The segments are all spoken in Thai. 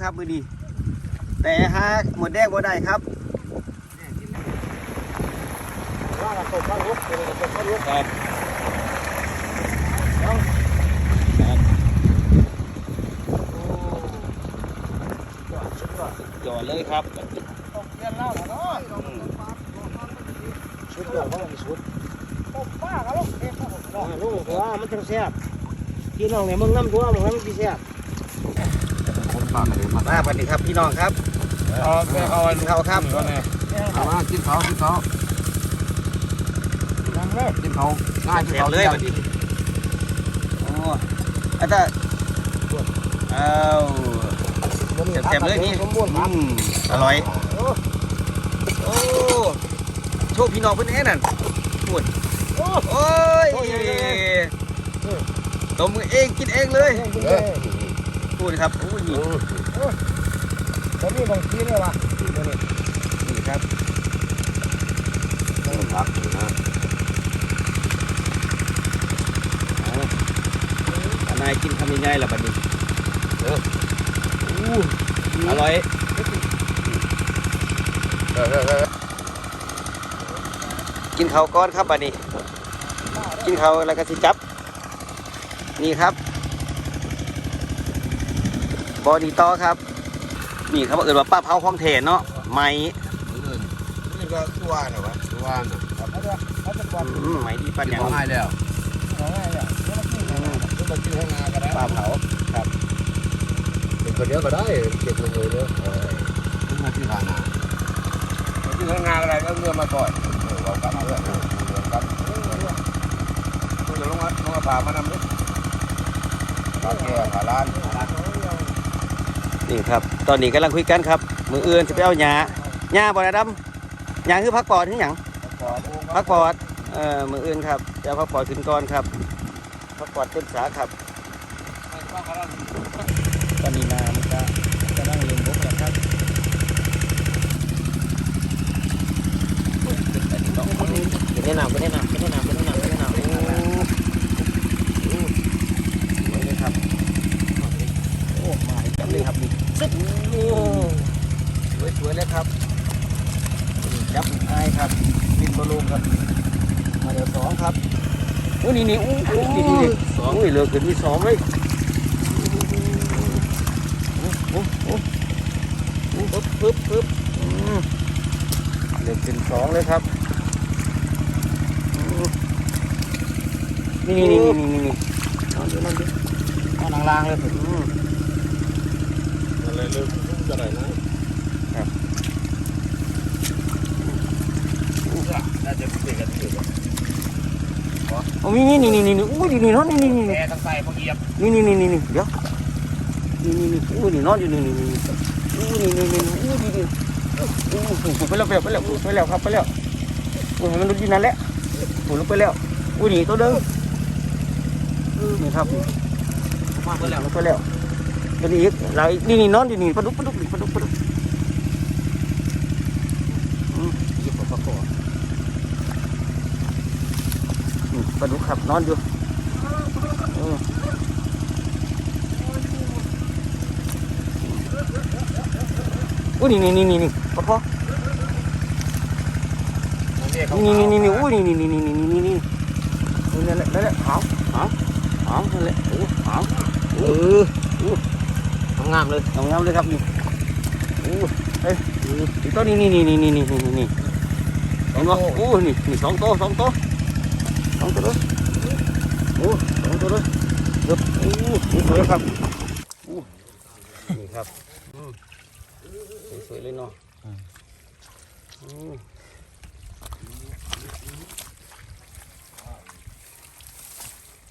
ปลาดุกครับมือดีแต่หาหมดแดงบ่ได้ครับว่ากันตกปลาลุกเป็นตกปลาลุกครับสุดยอดจ่อเลยครับตกเย็นแล้วเนาะสุดยอดว่ามันสุดตกป้ากันลูกเด็กครับผมลูกว่ามันจังแซ่บพี่น้องเนี่ยมึงน้ำตัวมึงน้ำพี่แซ่บ ผมฝากกันเลยมามาบัดนี้ครับพี่น้องครับเอาเอากินข้าวครับก็แน่เอามากินเขากินเขานั่งเลยกินเขาง่ายกินเสียบเขาเลยบัดนี้โอ้อาจารย์เอาเต็มๆเลยนี่สมบูรณ์คอืรับมอร่อยโอ้โชคพี่น้องเพิ่นแน่นั่นพูดโอ้โอ้ยตบมือเองกินเองเลย เออพูดครับโอ้ยนี่ผมมีบางทีเนี่ยวะนี่ตัวนี้นี่ครับรักนะอันนายกินทำยังไงล่ะบัดนี้เอออร่อยกินเขาก้อนครับบัดนี้ กินเขาแล้วก็สิจับ นี่ครับ บอดีต่อครับ นี่ครับเอิญว่าป้าเผาของเทนเนาะไหมนี่ก็ตัวนะวะตัวนะเขาจะเขาจะกวาดอืมไหมดีปันอย่างง่ายแล้วง่ายๆเนี่ยแล้วมันกินง่ายๆก็มากินข้างหน้าก็ได้ปลาเผาเป็นคนเดียวก็ได้เก็บเงินเยอะมาที่ข้างหน้าที่ข้างหน้าก็ได้ก็เรือมาก่อนเรากลับเรือเรือกันเดี๋ยวลงมาลงมาป่ามานำดิปลาแก่ปลาล้าน นี่ครับ ตอนนี้กำลังคุยกันครับ มืออื่นจะไปเอาหญ้าหญ้าบ่นะดำหญ้าคือพักปอดคือหยังพักปอดเอ่อมืออื่นครับจะเอาพักปอดขึ้นก่อนครับพักปอดต้นสาครับ ตอนนี้นามันจะจะนั่งเล่นบกแล้วครับเป็นแนะนำเป็นแนะนำเป็นแนะนำเป็นแนะนำเป็นแนะนำโอ้โอ้สวยเลยครับ โอ้มาจับเลยครับนี่ซึ๊บโอ้สวยสวยเลยครับนี่จับไอ้ครับบินบอลลูนครับ มาเดี๋ยวสองครับ โอ้นี่นี่อู้อู้นี่นี่นี่สองนี่เหลือเกินมีสองเลยโอ้โหปึ๊บปึ๊บปึ๊บอืมเหลือเป็นสองเลยครับอืมนี่นี่นี่นี่นี่นี่นอนดูนอนดูเอานางลางเลยอืมอะไรเรื่องจะไหนนะน่าจะเป็นกันที่ อยู่โอ้นี่นี่นี่นี่นี่อู้นี่นี่นอนนี่นี่นี่แกต้องใส่พวกเหยียบนี่นี่นี่นี่นี่เดี๋ยวนี่นี่นี่อู้นี่นอนอยู่นี่นี่นี่นี่อู้นี่นี่นี่อู้นี่นี่อู้ไปแล้วไปแล้วไปแล้วไปแล้วครับไปแล้วอู้ให้มันลุกดินนั่นแหละอู้ลงไปแล้วอู้นี่ตัวเดิมนี่ครับนี่มาเพื่อแล้วลงไปแล้วตัวนี้อีกเราอีกนี่นี่นอนอยู่นี่ปลาดุกปลาดุกนี่ปลาดุกปลาดุกอืมหยิบออกมาก่อนนี่ป ลาดุกครับนอนอยู่เอออุ้ยนี่นี่นี่นี่นี่ปลาคอนี่นี่นี่นี่อุ้ยนี่นี่นี่นี่นี่นี่นี่นี่นั่นแหละนั่นแหละขาวขาวขาวนั่นแหละโอ้ขาวเอองามเลยงามงามเลยครับนี่โอ้เฮ้ยนี่ตัวนี้นี่นี่นี่นี่นี่นี่นี่เห็นบ่โอ้นี่นี่สองตัวสองตัวส องตัวเลยโอ้สองตัวเลยเดี๋ยวโอ้สวยครับโอ้นี่ครับสวยๆเลยเนาะ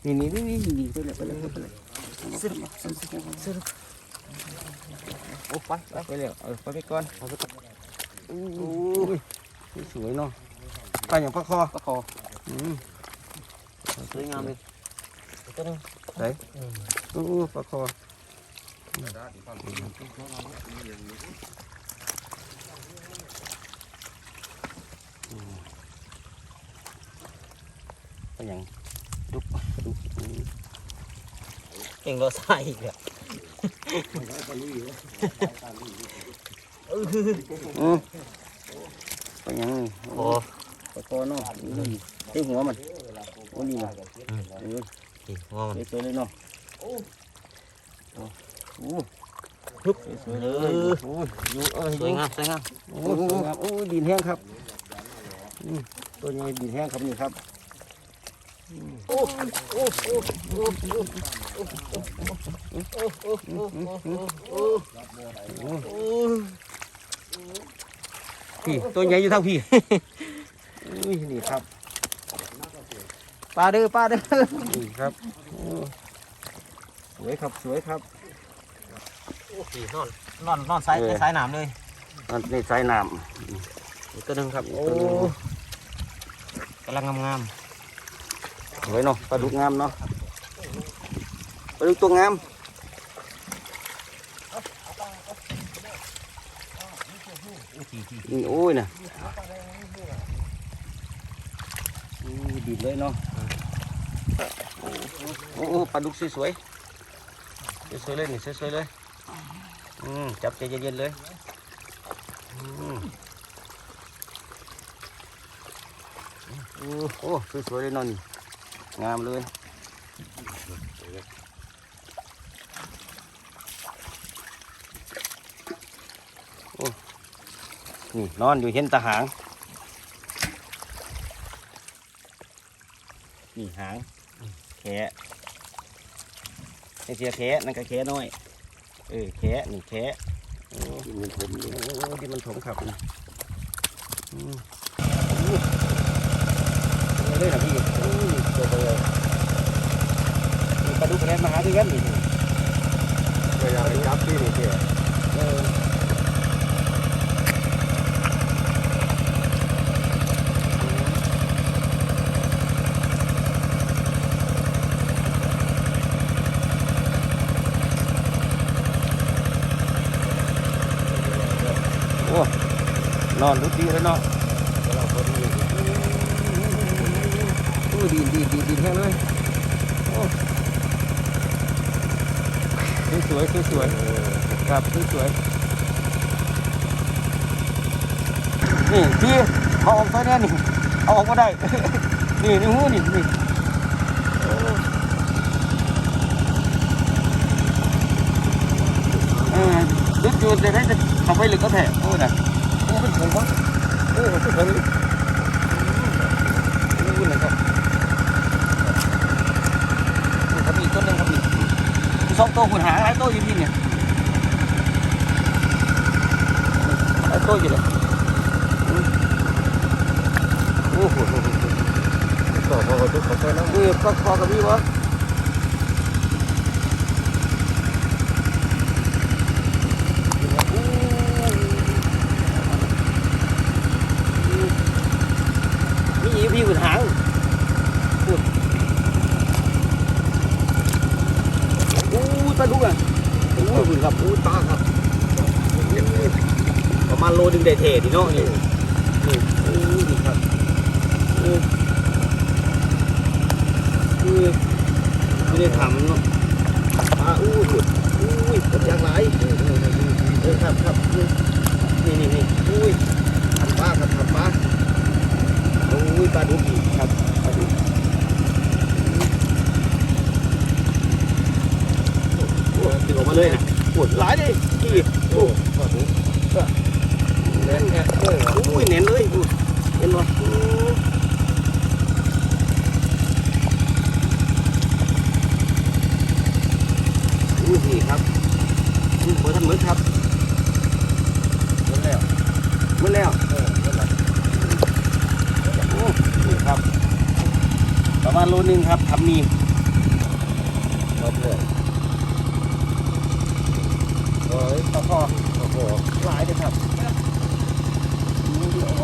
นี่นี่นี่นี่นี่ไปเลยไปเลยไปเลยซื้อมาซื้อมาซื้อโอ้ไปไปไปเลยเออไปไปก่อนเอาไปก่อนโอ้ยสวยเนาะไปอย่างปลาคอปลาคออืม สวยงามเลยโอ้ปลาคออืมปลาอย่างดุกดุกอืมเก่งเราใส่อีกแล้วไปอืมไปยังนี่โอ้ปลาคอเนาะนี่ที่หัวมันโอ้นี่นะเออนี่หัวมันสวยๆเลยเนาะโอ้โหสวยๆเลยโอ้ยอยู่เอ้ยสวยงามสวยงามโอ้สวยงามโอ้ยดินแห้งครับอืมตัวนี้ดินแห้งครับนี่ครับโอ้โอ้โอ้โอ้โอ้โอ้โอ้โอ้โอ้โอ้โอ้พี่ตัวใหญ่อยู่เท่าพี่อุ้ยนี่ครับ ปลาเด้อปลาเด้อนี่ครับโอ้สวยครับสวยครับนี่นอนนอนนอนสายในสายน้ำเลยอันนี้สายน้อีกตัวหนึงครับำโอ้กำลังงามสวยเนาะปลาดุกงามเนาะปลาดุกตัวงามนี่โอ้ยนะอู้ ดีเลยเนาะโอ้โอ้ปลาดุกสวยๆสวยๆเลยนี่สวยๆเลยอืมจับใจเย็นๆเลยอืมโอ้โอ้สวยๆเลยนาะนี่งามเลยโอ้นี่นอนอยู่เห็นตาหาง หางแขะไอเสียแขะนั่นก็แขะน้อย เออแขะนี่แขะโอ้ดินมันถมอยู่โอ้ดินมันถมครับนี่อืมเลยนะพี่ตัวเลอมีปลาดุกแล่มาหาด้วยกันนี่ก็อยากให้จับที่นี่เถอะ เออโอ้น อนรุดดีเลยเนาะโอ้ดีดีดีดีแห้งเลยโอ้สวยสวยสวยครับสวยสวยนี่พี่เอาออกไปเนี่นี่เอาออกมาได้ นี่นี่หูนี่นี่เออลึกอยู่แต่ได้จะเข้าไปลึกก็แท้โอ้น่ะ ผมวะโอ้เป็นผมโอ้นะครับนี่ครับอีกต้นหนึงครับอีกสองตัวหุ่นหางหลายตัวอยู่ที่เนี่ยหลายตัวอยู่เลยอืมโอ้โหต่อพอทุกข์เขาไปแล้วเออพอพอกับพี่วะนี่อีพี่หุ่นหางพูดอู้ปลาดุกอะอู้หุ่นครับอู้ตาครับประมาณโลนึงได้เดิเนาะนี่นี่อู้นี่ครับเออคือไม่ได้ทำเนาะปลาอู้หุดอุ้ยกดยางไหลเออเออครับครับนี่นี่นี่อุ้ยทำปลาครับทำปลาอุ้ยปลาดุกอีกครับปลาดุกโอ้ดึงออกมาเลยนะปวดหลายเลยพี่โอ้พอทุก อุ้ยเน้นเลยเห็นไหมอู้นี่ครับอู้เบอร์ท่านมือครับหมดแล้วหมือแล้วเออหมดแล้วโอ้นี่ครับ ประมาณโลนึงครับทำมีหมดแล้วเอ้ยพอพอโอ้โหหลายเลยครับ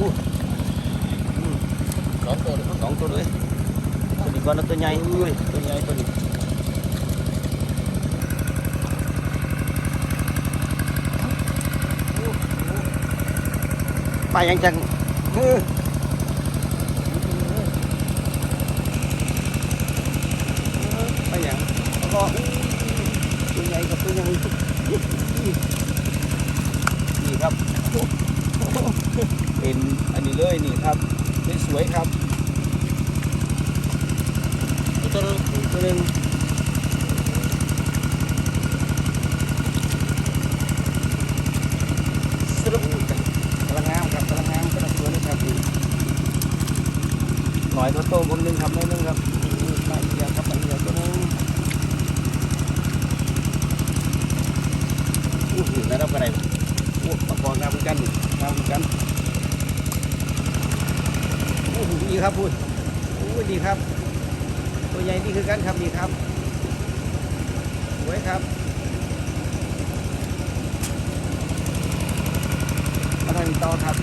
con ừ. tôi nó con tôi đấy tôi đi con nó tôi nhai. Ui. Tôi nhai tôi đi. Bay anh chẳng ừ. วยครับตัวนึงตัวนึงสรุปกำลังงามครับกำลังงามกำลังสวยเลยครับหน่อยตัวโตผมหนึงครับน้อยหนึงครับไปเดียวครับไปเดียวตัวนึงอู้หูแล้วรับอะไรโอ้ประกอบงามเหมือนกันงามเหมือนกัน โอ้โห ดีครับพูดโอ้ยดีครับ ตัวใหญ่นี่คือกันครับดีครับสวยครับมาทางต่อครับ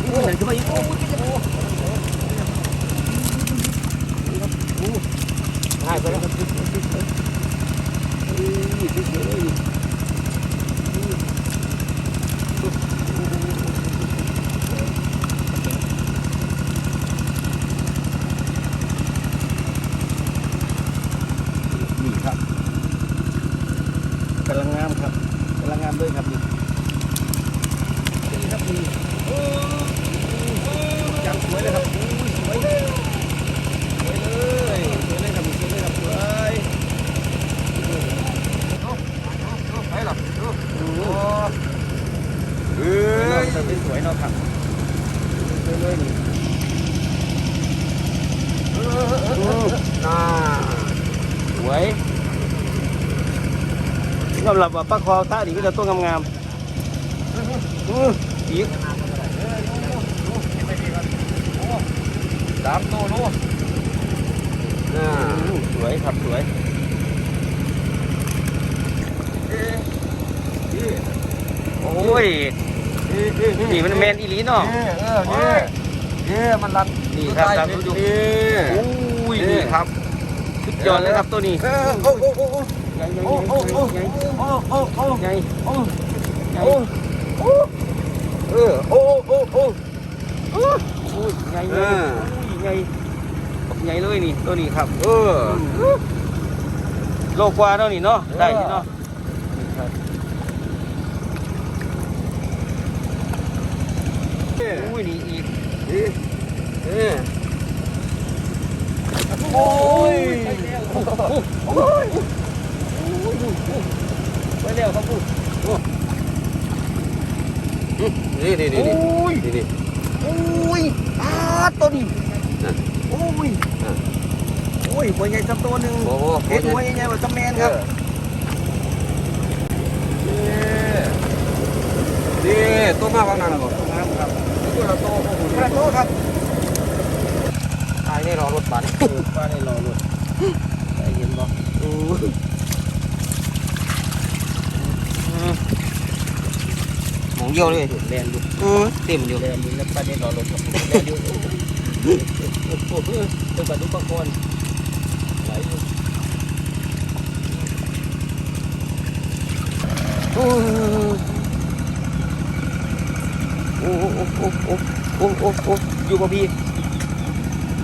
โอ้ยไหนขึ้นมาอีกโอ้ยโอ้ยโอ้ายไปแล้วครับสวยสวยเฮ้ยสวยเลยนี่ครับกำลังงามครับกำลังงามด้วยครับนี่นี่ครับนี่โอ้ยจังสวยเลยครับโอ้ยสวยสวยเลยสวยเลยครับสวยเลยครับสวย ไปหรอ โอ้โห เฮ้ย สวยสวยเนาะครับสวยเลยนี่ น่า สวยสำ หรับว่าปลาคอตาดีก็จะตัวงามๆอื้ออีกสามตัวนู้นน่าอืมสวยครับสวยโอ้ยนี่มันแมนอีหลีเนาะเออเนี่ยเนี่ยมันรันนี่ครับตามดูนี่อุ้ยนี่ครับสุดยอดเลยครับตัวนี้เออ โอ้โอ้โอ้โอ้โอ้โอ้โอ้โอ้โอ้โอ้ใหญ่โอ้ใหญ่โอ้โอ้เออโอ้โอ้โอ้ยใหญ่เลยอุ้ยใหญ่ใหญ่เลยนี่ตัวนี้ครับเออโลกว่าเนาะนี่เนาะได้เนาะอุ้ยนี่อีกเออโอ้ยโอ้ย ไปแล้วครับพูดนี่นี่นี่นี่โอ้ยนี่นี่โอ้ยอาตัวนี้นั่นโอ้ยนั่นโอ้ยหัวใหญ่สักตัวหนึ่งโอ้โหเห็นหัวใหญ่ๆแบบจำแมนครับนี่ตัวมากกว่านั้นหรอน้ำครับตัวละโตกระโตครับไอ้นี่รอรถบัสเออป้าได้รอรถใจเย็นบ่อืออืม หมองเดียวเลยแลนดูเออเต็มอยู่แลนดูแล้วป้าได้รอรถครับแลนดูโอ้โหเป็นปลาดุกปลาคอนไหลอยู่โอ้โอ้โอ้โอ้โอ้โอ้โอ้โอ้อยู่กับพี่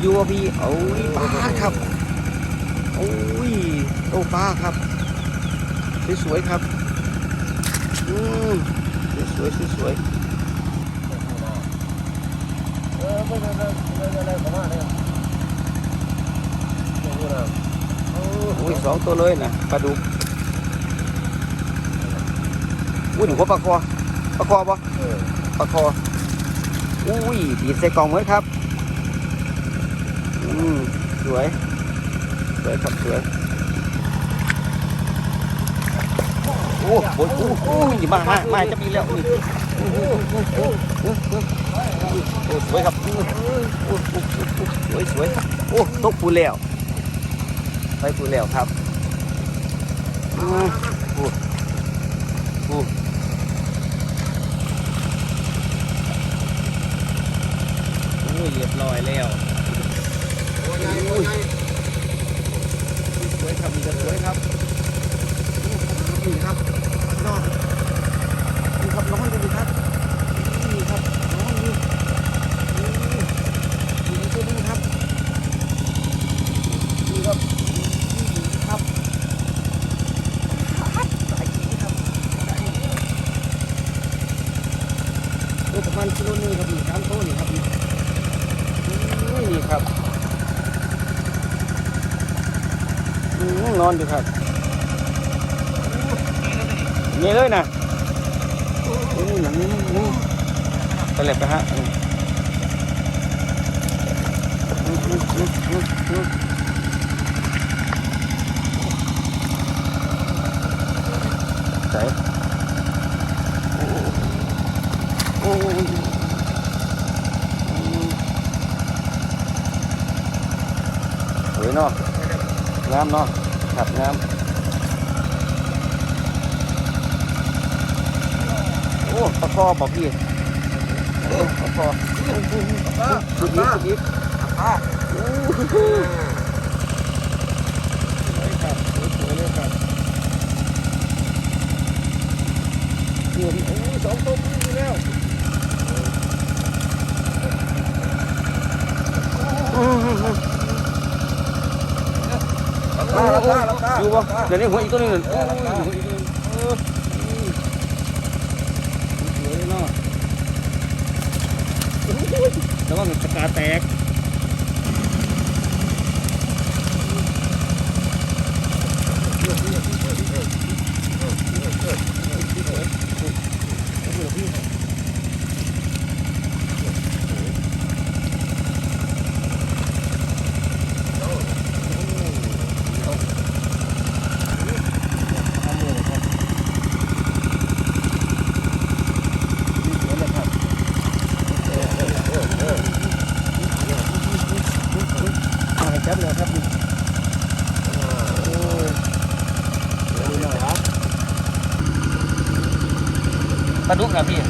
อยู่กับพี่โอ้ยปลาครับโอ้ยโอ้ปลาครับสวยๆครับอืมส วยสวยเออไม่ไม่ไม่ไม่ไม่ไม่ผมว่าเนี่ยโอ้ยสองตัวเลยนะปลาดุกอุ้ยหนูว่าปลาคอปลาคอปะปลาคออุ้ยดีดใส่กล่องเหมือนครับ อืมสวย สวยครับสวย อ้โหโอ้โหมามามาจะมีแล้วนี่โอ้สวยครับโอ้สวยสวยโอ้ตกปูแล้วไปปูแล้วครับอืมอู้อู้โอ้ยเรียบร้อยแล้วสวยครับมีแต่สวยครับนี่ครับ น้อนนี่ครับน้องดูครับนี่ครับน้องดูนี่นี่ตัวนึงครับนี่ครับนี่ครับนี้ครับสายนี้ตัวประมาณกิโลนึงครับนี่สามตัวนี่ครับนี่นี่ครับนอนอยู่ครับ นี่เลยนะนี่หนังนี่นี่ไปเลยไปฮะอืมอืมอืมอืมอืมอืมไหนโอ้โหโอ้โหอืมสวยเนาะงามเนาะขับงา มโอ้ปลาคอบอกพี่โอ้ปลาคอสุดอีกสุดอีกอะโอ้โหสวยครับสวยๆเลยครับเดี๋ยวโอ้ยสองตัวนี่แล้วอืมตาตาตาอยู่บ่เดี๋ยวนี้หัวอีกตัวหนึงนั่นโอ้ยหัวอีกตัวหนึงเอออืมสวยเลยเนาะโอ้ยระวังตะกาแตกเอาให้จับเลยครับนี่โอ้ยดูหน่อยครับปลาดุกนะพี่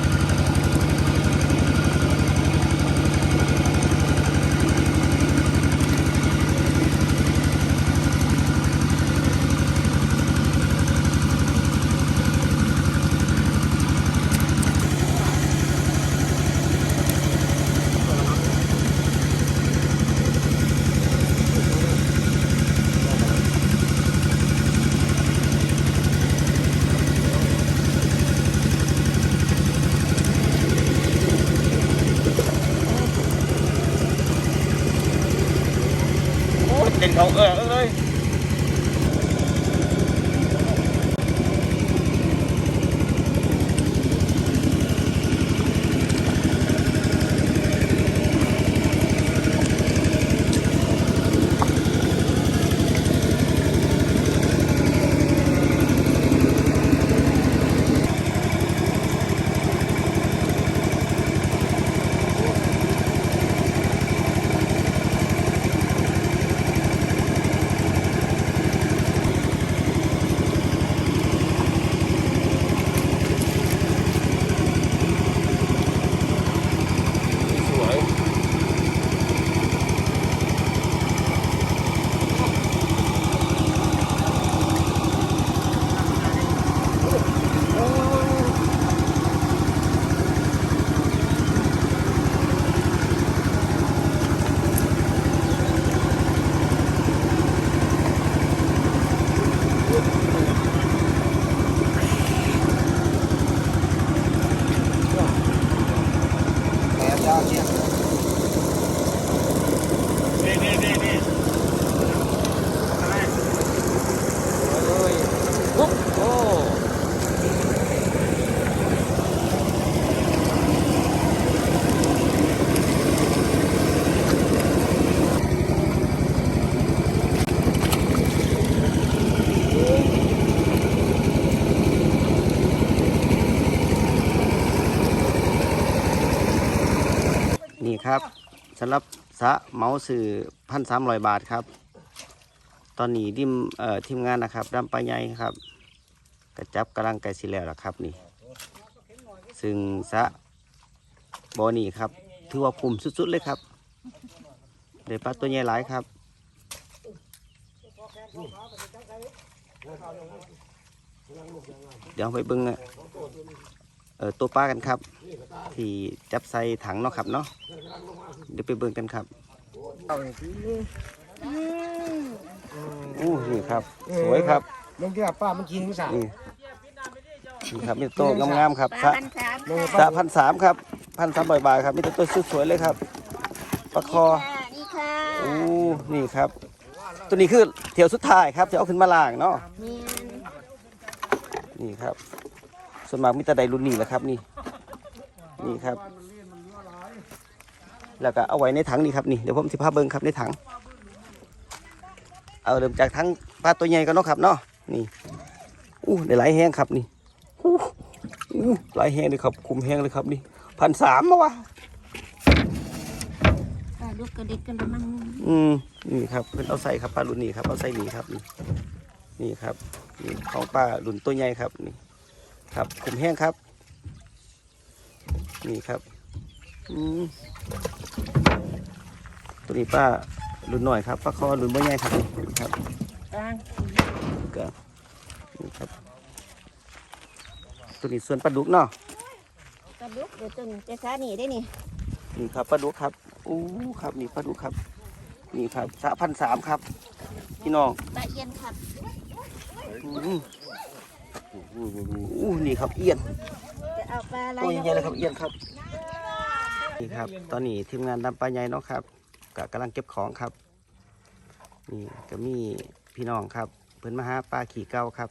โอ้ยเต็นเขาเออเอ้ยสวยเลยปุ๊บโอ้นี่ ครับสำหรับสะเมาสื่อพันสามร้อยบาทครับ ตอนนี้ดิมเอ่อทีมงานนะครับดำปลาใหญ่ครับกระจับกำลังไก่สิแล้วล่ะครับนี่ ซึ่งสะบอนี่ครับ ถือว่าคุ้มสุดๆเลยครับได้ปลาตัวใหญ่หลายครับเดี๋ยวไปเบิ้งอ่อ ตัวปลากันครับ ที่จับใส่ถังเนาะครับเนาะเดี๋ยวไปเบิ้งกันครับอู้นี่ครับ สวยครับลงที่ป้ามันกินสานี่นี่ครับมีโต๊ะงามๆครับปสลาระพันสามสระพันสามครับพันสามบาทครับมีแต่ตัวสวยๆเลยครับปลาคอนี่ค่ะอู้นี่ครับ ตัวนี้คือเที่ยวสุดท้ายครับจะเอาขึ้นมาล่างเนาะมีนี่ครับ ส่วนมากมีแต่ใดรุ่นนี้แหละครับนี่ นี่ครับ แล้วก็เอาไว้ในถังนี่ครับนี่เดี๋ยวผมสิพาเบิ้งครับในถัง เอาเริ่มจากถังปลาตัวใหญ่กันเนาะครับเนาะนี่อู้ได้หลายแห้งครับนี่อู้อู้หลายแห้งเลยครับคุมแห้งเลยครับนี่พันสามมาวะปลาลูกกระดิกกันละมังอืมนี่ครับเพิ่นเอาใส่ครับปลารุ่นนี้ครับเอาใส่นี่ครับนี่นี่ครับนี่ของปลารุ่นตัวใหญ่ครับนี่ ครับคุมแห้งครับ นี่ครับอืมตัวนี้ป้ารุ่นหน่อยครับปลาคอรุ่นบ่ใหญ่ครับนี่ครับกลางก็นี่ครับ ตัวนี้ส่วนปลาดุกเนาะปลาลูกเดี๋ยวตึงจะซาหนีได้นี่นี่ครับปลาดุกครับอู้ครับนี่ปลาดุกครับ นี่ครับสะพันสามครับ พี่น้องปลาเย็นครับ อืมอู้นี่ครับเอียนจะเอาปลาอะไรตัวใหญ่ๆเลยครับเอียนครับนี่ครับ ตอนนี้ทีมงานดำปลาใหญ่เนาะครับก็กำลังเก็บของครับนี่ก็มีพี่น้องครับ เพิ่นมาหาปลาขี่เก้าครับ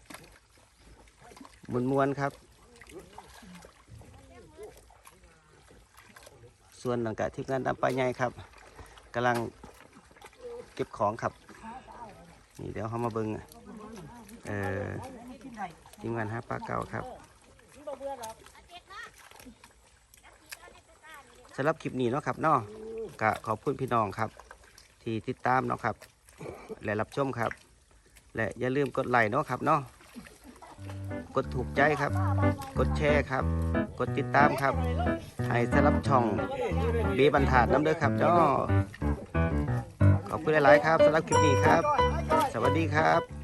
มวนมวนๆครับ ส่วนหลังจากทีมงานดำปลาใหญ่ครับกำลังเก็บของครับ นี่เดี๋ยวเขามาเบิงเอ่อ ทีมงานหาปลาเก้าครับสำหรับคลิปนี้เนาะครับเนาะก็ขอบคุณพี่น้องครับ ที่ติดตามเนาะครับ และรับชมครับ และอย่าลืมกดไลค์เนาะครับเนาะกดถูกใจครับ กดแชร์ครับ กดติดตามครับให้สำหรับช่องเบีบรรทัดน้ำเด้อครับเจ้าขอบคุณหลาย ๆ ครับสำหรับคลิปนี้ครับ สวัสดีครับ